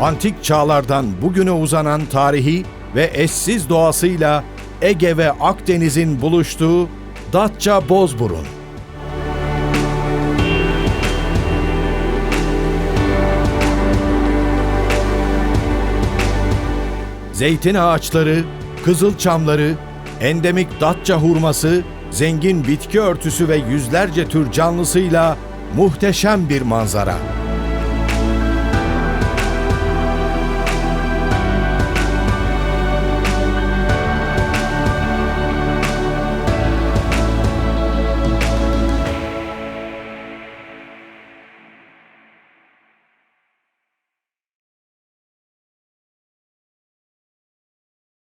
Antik çağlardan bugüne uzanan tarihi ve eşsiz doğasıyla Ege ve Akdeniz'in buluştuğu Datça Bozburun. Zeytin ağaçları, kızıl çamları, endemik Datça hurması, zengin bitki örtüsü ve yüzlerce tür canlısıyla muhteşem bir manzara.